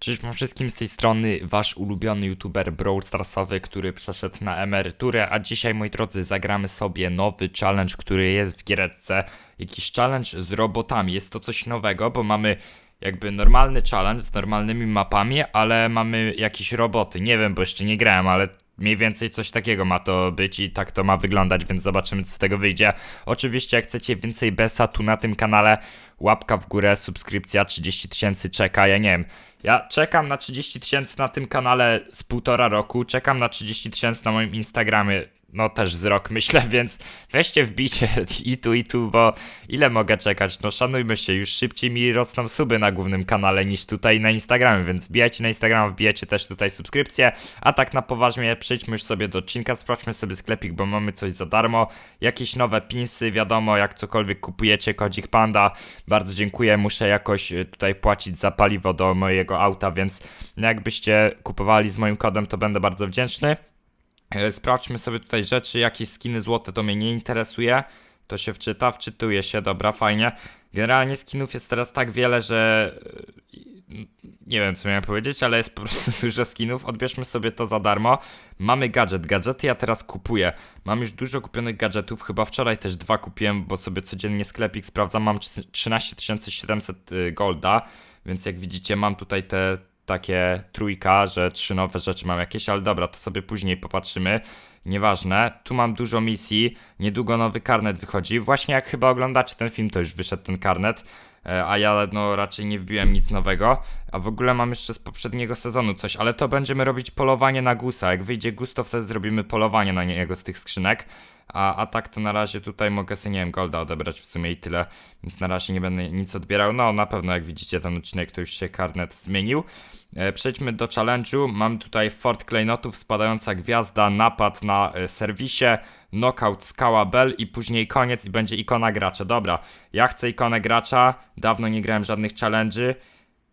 Cześć wszystkim z tej strony, wasz ulubiony youtuber Brawl Starsowy, który przeszedł na emeryturę, a dzisiaj moi drodzy zagramy sobie nowy challenge, który jest w giereczce, jakiś challenge z robotami, jest to coś nowego, bo mamy jakby normalny challenge z normalnymi mapami, ale mamy jakieś roboty, nie wiem, bo jeszcze nie grałem, ale mniej więcej coś takiego ma to być i tak to ma wyglądać, więc zobaczymy co z tego wyjdzie. Oczywiście jak chcecie więcej besa tu na tym kanale, łapka w górę, subskrypcja, 30 tysięcy czeka, ja nie wiem. Ja czekam na 30 tysięcy na tym kanale z półtora roku, czekam na 30 tysięcy na moim Instagramie, no też z rok myślę, więc weźcie wbicie i tu i tu, bo ile mogę czekać, no szanujmy się, już szybciej mi rosną suby na głównym kanale niż tutaj na Instagramie, więc wbijajcie na Instagram, wbijajcie też tutaj subskrypcję, a tak na poważnie przejdźmy już sobie do odcinka, sprawdźmy sobie sklepik, bo mamy coś za darmo, jakieś nowe pinsy, wiadomo, jak cokolwiek kupujecie, kodzik panda, bardzo dziękuję, muszę jakoś y, tutaj płacić za paliwo do mojego auta, więc jakbyście kupowali z moim kodem, to będę bardzo wdzięczny. E, Sprawdźmy sobie tutaj rzeczy, jakieś skiny złote to mnie nie interesuje. To się wczyta, wczytuje się, dobra, fajnie. Generalnie skinów jest teraz tak wiele, że e, nie wiem co miałem powiedzieć, ale jest po prostu dużo skinów. Odbierzmy sobie to za darmo. Mamy gadżet. Gadżety ja teraz kupuję. Mam już dużo kupionych gadżetów. Chyba wczoraj też dwa kupiłem, bo sobie codziennie sklepik sprawdzam. Mam 13 700 y, golda, więc jak widzicie mam tutaj te takie trójka, że trzy nowe rzeczy mam jakieś, ale dobra, to sobie później popatrzymy. Nieważne. Tu mam dużo misji. Niedługo nowy karnet wychodzi. Właśnie jak chyba oglądacie ten film, to już wyszedł ten karnet. E, A ja no raczej nie wbiłem nic nowego. A w ogóle mam jeszcze z poprzedniego sezonu coś, ale to będziemy robić polowanie na gusa. Jak wyjdzie gus, to wtedy zrobimy polowanie na niego z tych skrzynek. A, a tak to na razie tutaj mogę sobie, nie wiem, golda odebrać w sumie i tyle. Więc na razie nie będę nic odbierał. No na pewno jak widzicie ten odcinek to już się karnet zmienił. E, Przejdźmy do challenge'u. Mam tutaj Fort Klejnotów, spadająca gwiazda, napad na e, serwisie, knockout skała Bell i później koniec i będzie ikona gracza. Dobra, ja chcę ikonę gracza, dawno nie grałem żadnych challenge'y.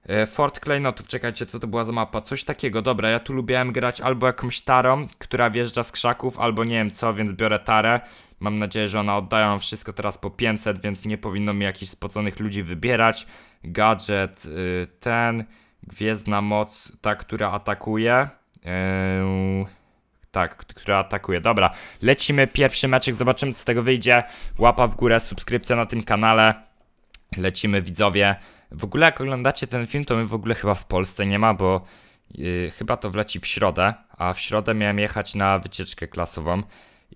E, Fort Klejnotów, czekajcie, co to była za mapa? Coś takiego, dobra, ja tu lubiłem grać albo jakąś tarą, która wjeżdża z krzaków, albo nie wiem co, więc biorę tarę. Mam nadzieję, że ona oddają wszystko teraz po 500, więc nie powinno mi jakichś spoconych ludzi wybierać. Gadżet y, ten, gwiezdna moc, ta, która atakuje. Yy, tak, która atakuje. Dobra, lecimy pierwszy meczek, zobaczymy co z tego wyjdzie. Łapa w górę, subskrypcja na tym kanale. Lecimy widzowie. W ogóle jak oglądacie ten film, to my w ogóle chyba w Polsce nie ma, bo yy, chyba to wleci w środę, a w środę miałem jechać na wycieczkę klasową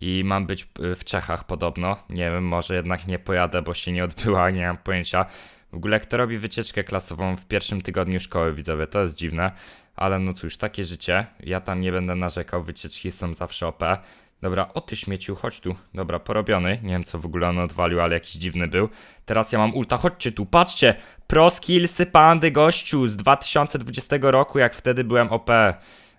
i mam być y, w Czechach podobno. Nie wiem, może jednak nie pojadę, bo się nie odbyła, nie mam pojęcia. W ogóle kto robi wycieczkę klasową w pierwszym tygodniu szkoły, widzowie, to jest dziwne. Ale no cóż, takie życie. Ja tam nie będę narzekał, wycieczki są zawsze OP. Dobra, o ty śmieciu, chodź tu. Dobra, porobiony. Nie wiem co w ogóle on odwalił, ale jakiś dziwny był. Teraz ja mam ulta, chodźcie tu, patrzcie! Pro skillsy pandy gościu z 2020 roku, jak wtedy byłem OP.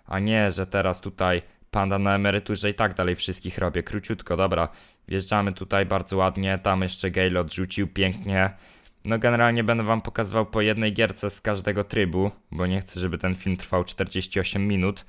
A nie, że teraz tutaj panda na emeryturze i tak dalej wszystkich robię. Króciutko, dobra. Wjeżdżamy tutaj bardzo ładnie, tam jeszcze Gale odrzucił pięknie. No generalnie będę wam pokazywał po jednej gierce z każdego trybu, bo nie chcę, żeby ten film trwał 48 minut.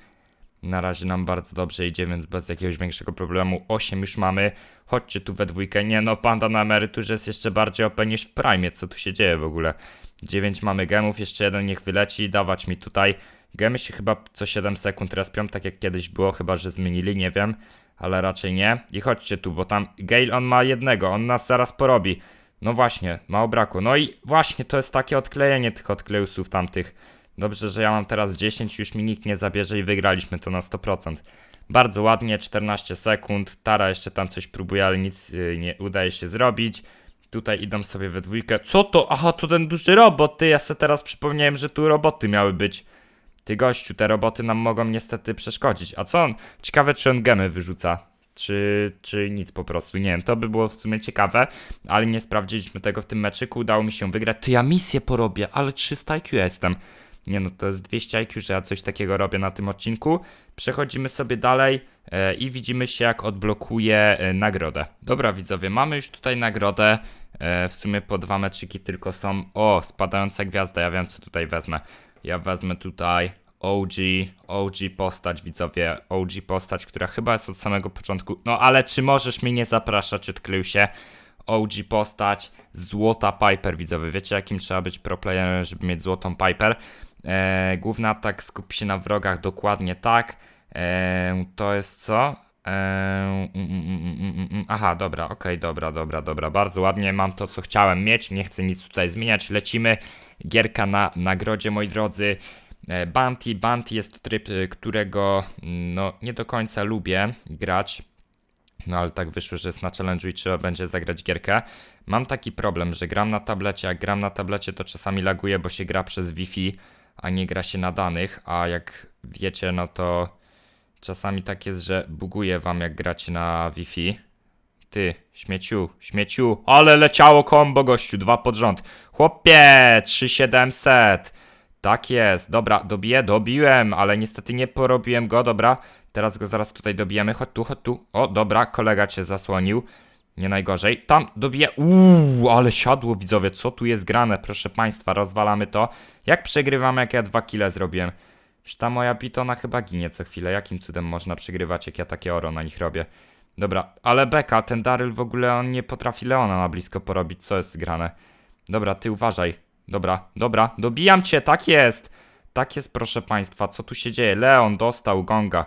Na razie nam bardzo dobrze idzie, więc bez jakiegoś większego problemu. 8 już mamy. Chodźcie tu we dwójkę. Nie no, panda na emeryturze jest jeszcze bardziej OP niż w Prime. Co tu się dzieje w ogóle? 9 mamy gemów, jeszcze jeden niech wyleci. Dawać mi tutaj. Gemy się chyba co 7 sekund respią, tak jak kiedyś było, chyba że zmienili, nie wiem. Ale raczej nie. I chodźcie tu, bo tam Gale on ma jednego, on nas zaraz porobi. No właśnie, mało braku. No i właśnie, to jest takie odklejenie tych odklejusów tamtych. Dobrze, że ja mam teraz 10, już mi nikt nie zabierze i wygraliśmy to na 100%. Bardzo ładnie, 14 sekund. Tara jeszcze tam coś próbuje, ale nic yy, nie udaje się zrobić. Tutaj idą sobie we dwójkę. Co to? Aha, to ten duży robot. Ty, ja sobie teraz przypomniałem, że tu roboty miały być. Ty gościu, te roboty nam mogą niestety przeszkodzić. A co on? Ciekawe, czy on gemy wyrzuca. Czy, czy nic po prostu, nie wiem, to by było w sumie ciekawe, ale nie sprawdziliśmy tego w tym meczyku, udało mi się wygrać, to ja misję porobię, ale 300 IQ jestem. Nie no, to jest 200 IQ, że ja coś takiego robię na tym odcinku. Przechodzimy sobie dalej e, i widzimy się jak odblokuję e, nagrodę. Dobra widzowie, mamy już tutaj nagrodę, e, w sumie po dwa meczyki tylko są. O, spadająca gwiazda, ja wiem co tutaj wezmę. Ja wezmę tutaj OG, OG postać, widzowie, OG postać, która chyba jest od samego początku. No ale czy możesz mnie nie zapraszać, odkleił się. OG postać, złota Piper, widzowie. Wiecie, jakim trzeba być pro playerem, żeby mieć złotą Piper? E, główny atak skupi się na wrogach, dokładnie tak. E, to jest co? E, mm, mm, mm. Aha, dobra, okej, dobra, dobra, dobra. Bardzo ładnie, mam to, co chciałem mieć. Nie chcę nic tutaj zmieniać. Lecimy. Gierka na nagrodzie, moi drodzy. E, Bounty. Bounty jest to tryb, y, którego mm, no, nie do końca lubię grać. No ale tak wyszło, że jest na challenge'u i trzeba będzie zagrać gierkę. Mam taki problem, że gram na tablecie, jak gram na tablecie to czasami laguje, bo się gra przez Wi-Fi, a nie gra się na danych, a jak wiecie, no to czasami tak jest, że buguje wam jak gracie na Wi-Fi. Ty, śmieciu, śmieciu, ale leciało kombo gościu, dwa pod rząd. Chłopie, 3700. Tak jest, dobra, dobiję, dobiłem, ale niestety nie porobiłem go, dobra. Teraz go zaraz tutaj dobijemy, chodź tu, chodź tu. O, dobra, kolega cię zasłonił. Nie najgorzej. Tam dobiję. Uuu, ale siadło widzowie, co tu jest grane, proszę państwa, rozwalamy to. Jak przegrywamy, jak ja dwa kile zrobiłem? Przecież ta moja pitona chyba ginie co chwilę. Jakim cudem można przegrywać, jak ja takie oro na nich robię? Dobra, ale beka, ten Daryl w ogóle on nie potrafi Leona na blisko porobić, co jest grane? Dobra, ty uważaj. Dobra, dobra, dobijam cię, tak jest. Tak jest, proszę państwa, co tu się dzieje? Leon dostał gonga.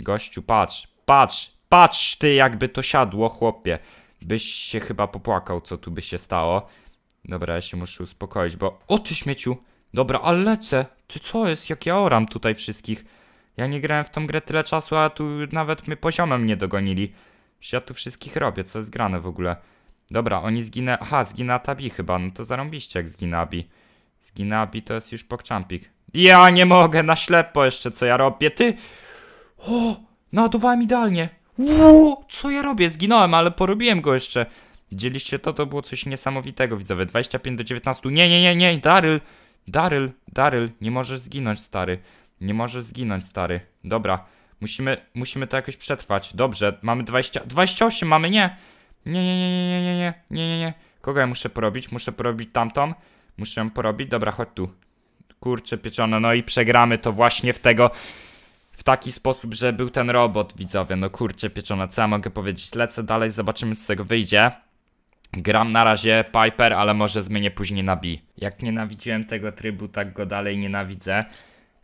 Gościu, patrz, patrz, patrz ty, jakby to siadło, chłopie. Byś się chyba popłakał, co tu by się stało. Dobra, ja się muszę uspokoić, bo... O ty śmieciu! Dobra, ale lecę. Ty co jest, jak ja oram tutaj wszystkich. Ja nie grałem w tą grę tyle czasu, a tu nawet my poziomem nie dogonili. Przecież ja tu wszystkich robię, co jest grane w ogóle. Dobra, oni zginę... Aha, zginę Atabi chyba, no to zarąbiście jak zginę Abi. Zginę Abi to jest już pokczampik. Ja nie mogę, na ślepo jeszcze co ja robię, ty... O, naładowałem idealnie. Ło, co ja robię? Zginąłem, ale porobiłem go jeszcze. Widzieliście to? To było coś niesamowitego, widzowie. 25 do 19. Nie, nie, nie, nie, Daryl. Daryl, Daryl, nie możesz zginąć, stary. Nie możesz zginąć, stary. Dobra, musimy, musimy to jakoś przetrwać. Dobrze, mamy 20, 28 mamy, nie. Nie, nie, nie, nie, nie, nie, nie, nie, nie. Kogo ja muszę porobić? Muszę porobić tamtą. Muszę ją porobić. Dobra, chodź tu. Kurczę pieczone, no i przegramy to właśnie w tego w taki sposób, że był ten robot, widzowie. No kurczę, pieczone, co ja mogę powiedzieć? Lecę dalej, zobaczymy, co z tego wyjdzie. Gram na razie Piper, ale może zmienię później na B. Jak nienawidziłem tego trybu, tak go dalej nienawidzę.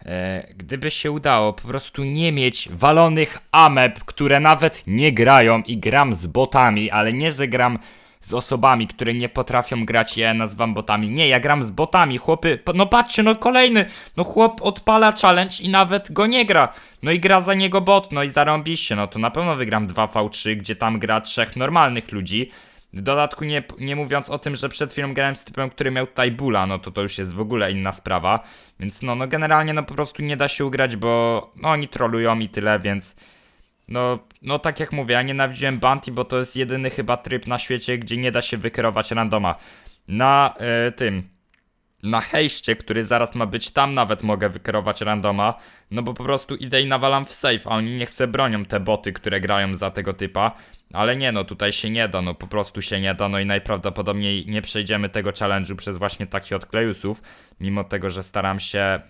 E, gdyby się udało po prostu nie mieć walonych ameb, które nawet nie grają i gram z botami, ale nie, że gram z osobami, które nie potrafią grać, ja nazywam botami. Nie, ja gram z botami, chłopy, no patrzcie, no kolejny, no chłop odpala challenge i nawet go nie gra. No i gra za niego bot, no i zarąbiście, no to na pewno wygram 2v3, gdzie tam gra trzech normalnych ludzi. W dodatku nie, nie mówiąc o tym, że przed chwilą grałem z typem, który miał tutaj bula, no to to już jest w ogóle inna sprawa. Więc no, no generalnie no po prostu nie da się ugrać, bo no oni trolują i tyle, więc... No, no tak jak mówię, ja nienawidziłem Bounty, bo to jest jedyny chyba tryb na świecie, gdzie nie da się wykierować randoma. Na e, tym, na hejście, który zaraz ma być, tam nawet mogę wykierować randoma, no bo po prostu idę i nawalam w safe, a oni nie chce bronią te boty, które grają za tego typa. Ale nie no, tutaj się nie da, no po prostu się nie da, no i najprawdopodobniej nie przejdziemy tego challenge'u przez właśnie takich odklejusów, mimo tego, że staram się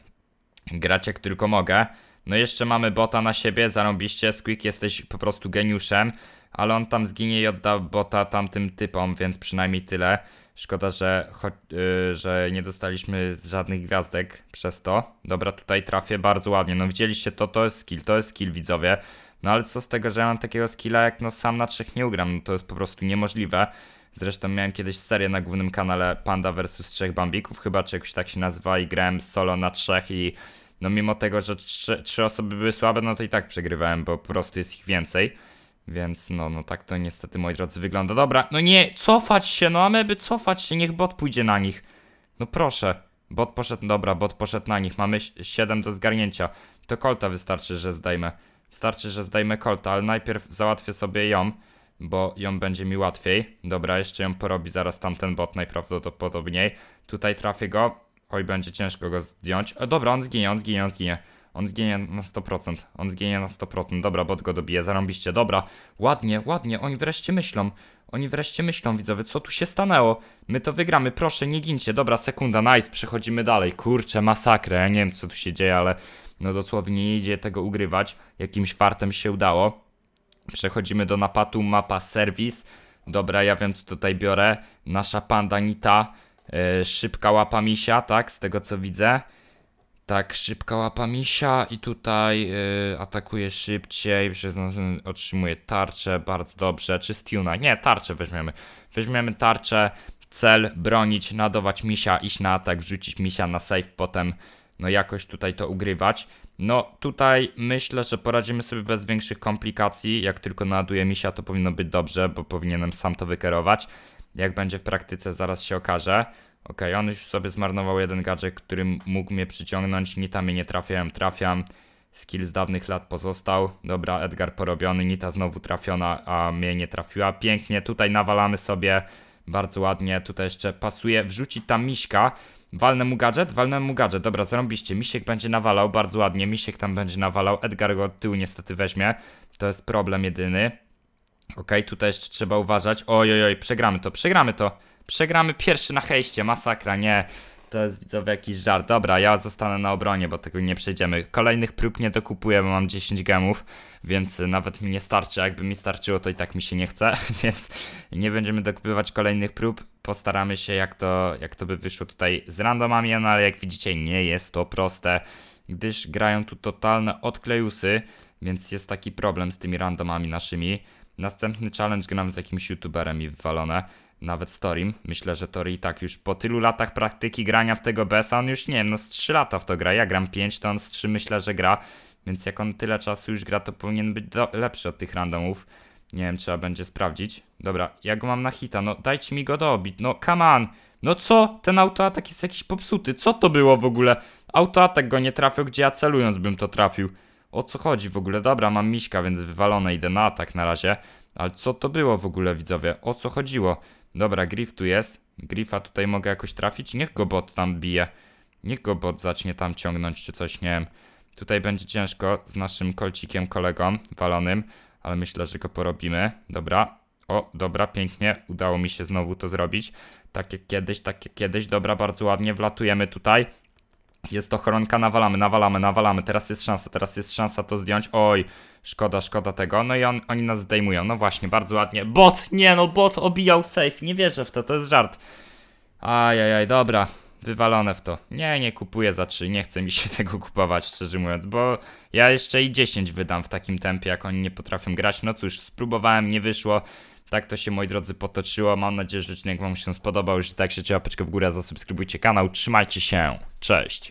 grać jak tylko mogę. No jeszcze mamy bota na siebie, zarąbiście, Squeak jesteś po prostu geniuszem, ale on tam zginie i odda bota tamtym typom, więc przynajmniej tyle. Szkoda, że, yy, że nie dostaliśmy żadnych gwiazdek przez to. Dobra, tutaj trafię bardzo ładnie. No widzieliście to, to jest skill, to jest skill widzowie. No ale co z tego, że ja mam takiego skilla, jak no sam na trzech nie ugram, no to jest po prostu niemożliwe. Zresztą miałem kiedyś serię na głównym kanale Panda vs trzech Bambików, chyba czy jakoś tak się nazywa i grałem solo na trzech i no mimo tego, że trzy, trzy osoby były słabe, no to i tak przegrywałem, bo po prostu jest ich więcej. Więc no, no tak to niestety, moi drodzy, wygląda. Dobra, no nie, cofać się, no ameby, cofać się, niech bot pójdzie na nich. No proszę. Bot poszedł, dobra, bot poszedł na nich. Mamy 7 do zgarnięcia. To kolta wystarczy, że zdejmę. Wystarczy, że zdejmę kolta, ale najpierw załatwię sobie ją, bo ją będzie mi łatwiej. Dobra, jeszcze ją porobi zaraz tamten bot najprawdopodobniej. Tutaj trafię go. Oj, będzie ciężko go zdjąć. E, dobra, on zginie, on zginie, on zginie. On zginie na 100%. On zginie na 100%. Dobra, bot go dobije, zarąbiście. Dobra, ładnie, ładnie. Oni wreszcie myślą. Oni wreszcie myślą, widzowie, co tu się stanęło? My to wygramy, proszę, nie gincie. Dobra, sekunda, nice, przechodzimy dalej. Kurczę, masakrę, ja nie wiem, co tu się dzieje, ale no dosłownie nie idzie tego ugrywać. Jakimś fartem się udało. Przechodzimy do napadu, mapa serwis. Dobra, ja wiem co tutaj biorę. Nasza panda Nita. Yy, szybka łapa misia, tak? Z tego co widzę. Tak, szybka łapa misia i tutaj yy, atakuje szybciej, przez otrzymuje tarczę, bardzo dobrze. Czy stuna? Nie, tarczę weźmiemy. Weźmiemy tarczę, cel, bronić, nadować misia, iść na atak, wrzucić misia na save, potem no jakoś tutaj to ugrywać. No tutaj myślę, że poradzimy sobie bez większych komplikacji. Jak tylko naładuje misia, to powinno być dobrze, bo powinienem sam to wykierować. Jak będzie w praktyce, zaraz się okaże. Okej, on już sobie zmarnował jeden gadżet, który mógł mnie przyciągnąć. Nita mnie nie trafiałem, trafiam. Skill z dawnych lat pozostał. Dobra, Edgar porobiony, Nita znowu trafiona, a mnie nie trafiła. Pięknie, tutaj nawalamy sobie. Bardzo ładnie, tutaj jeszcze pasuje. Wrzucić tam miśka. Walnę mu gadżet, walnę mu gadżet. Dobra, zarąbiście. Misiek będzie nawalał bardzo ładnie. Misiek tam będzie nawalał. Edgar go od tyłu niestety weźmie. To jest problem jedyny. Okej, tutaj jeszcze trzeba uważać. Oj, oj, oj, przegramy to, przegramy to. Przegramy pierwszy na hejście, masakra, nie. To jest widzowie jakiś żart. Dobra, ja zostanę na obronie, bo tego nie przejdziemy. Kolejnych prób nie dokupuję, bo mam 10 gemów, więc nawet mi nie starczy. Jakby mi starczyło, to i tak mi się nie chce, więc nie będziemy dokupywać kolejnych prób. Postaramy się, jak to, jak to by wyszło tutaj z randomami, no ale jak widzicie, nie jest to proste, gdyż grają tu totalne odklejusy, więc jest taki problem z tymi randomami naszymi. Następny challenge gram z jakimś youtuberem i wywalone. Nawet Storim. Myślę, że Tori i tak już po tylu latach praktyki grania w tego BS-a, on już nie wiem, no z 3 lata w to gra. Ja gram 5, to on z 3 myślę, że gra. Więc jak on tyle czasu już gra, to powinien być do- lepszy od tych randomów. Nie wiem, trzeba będzie sprawdzić. Dobra, ja go mam na hita, no dajcie mi go dobić, no come on. No co? Ten autoatak jest jakiś popsuty. Co to było w ogóle? Autoatak go nie trafił, gdzie ja celując bym to trafił. O co chodzi w ogóle? Dobra, mam miśka, więc wywalone, idę na atak na razie. Ale co to było w ogóle, widzowie? O co chodziło? Dobra, Griff tu jest. Griffa tutaj mogę jakoś trafić? Niech go bot tam bije. Niech go bot zacznie tam ciągnąć czy coś, nie wiem. Tutaj będzie ciężko z naszym kolcikiem kolegą walonym, ale myślę, że go porobimy. Dobra. O, dobra, pięknie. Udało mi się znowu to zrobić. Tak jak kiedyś, tak jak kiedyś. Dobra, bardzo ładnie. Wlatujemy tutaj. Jest to chronka, nawalamy, nawalamy, nawalamy. Teraz jest szansa, teraz jest szansa to zdjąć. Oj, szkoda, szkoda tego. No i on, oni nas zdejmują. No właśnie, bardzo ładnie. Bot, nie no, bot obijał safe. Nie wierzę w to, to jest żart. Ajajaj, dobra. Wywalone w to. Nie, nie kupuję za 3. Nie chce mi się tego kupować, szczerze mówiąc, bo ja jeszcze i 10 wydam w takim tempie, jak oni nie potrafią grać. No cóż, spróbowałem, nie wyszło. Tak to się, moi drodzy, potoczyło. Mam nadzieję, że odcinek Wam się spodobał. Jeśli tak, się łapeczkę w górę, zasubskrybujcie kanał. Trzymajcie się. Cześć.